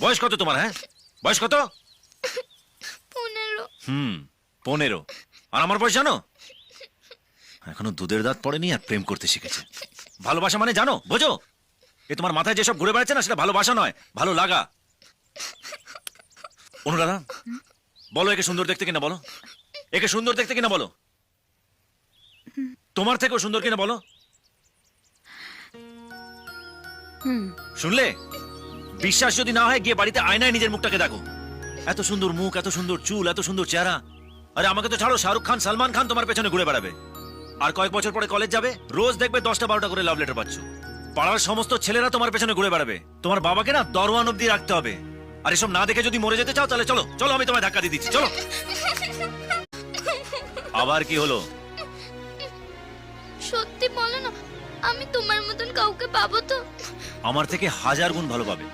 বয়স কত তোমার হ্যাঁ? বয়স কত? পনেরো। হুম পনেরো। আর আমার বয়স জানো? এখনও দুধের দাঁত পড়েনি আর প্রেম করতে শিখেছে। ভালোবাসা মানে জানো? বোঝো? এ তোমার মাথায় যেসব ঘুরে বেড়াচ্ছে না সেটা ভালোবাসা নয় ভালো লাগা। অনুরাধা বলো একে সুন্দর দেখতে কিনা বলো। একে সুন্দর দেখতে কিনা বলো। তোমার থেকেও সুন্দর কিনা বলো। শুনলে? বিশ্বাস যদি না হয়, গিয়ে বাড়িতে আয়নায় নিজের মুখটাকে দেখো। এত সুন্দর মুখ, এত সুন্দর চুল, এত সুন্দর চেহারা। আরে আমাকে তো ছাড়ো, শাহরুখ খান, সালমান খান তোমার পেছনে ঘুরে বেড়াবে। আর কয়েক বছর পরে কলেজ যাবে, রোজ দেখবে দশটা বারোটা করে লাভ লেটার পাচ্ছ। পাড়ার সমস্ত ছেলেরা তোমার পেছনে ঘুরে বেড়াবে। তোমার বাবাকে না দরওয়ান অব্দি রাখতে হবে। আর এসব না দেখে যদি মরে যেতে চাও, তাহলে চলো চলো, আমি তোমায় ধাক্কা দিয়ে দিচ্ছি, চলো। আবার কি হলো? সত্যি বলো না, আমি তোমার মতন কাউকে পাবো তো? আমার থেকে হাজার গুণ ভালো পাবে।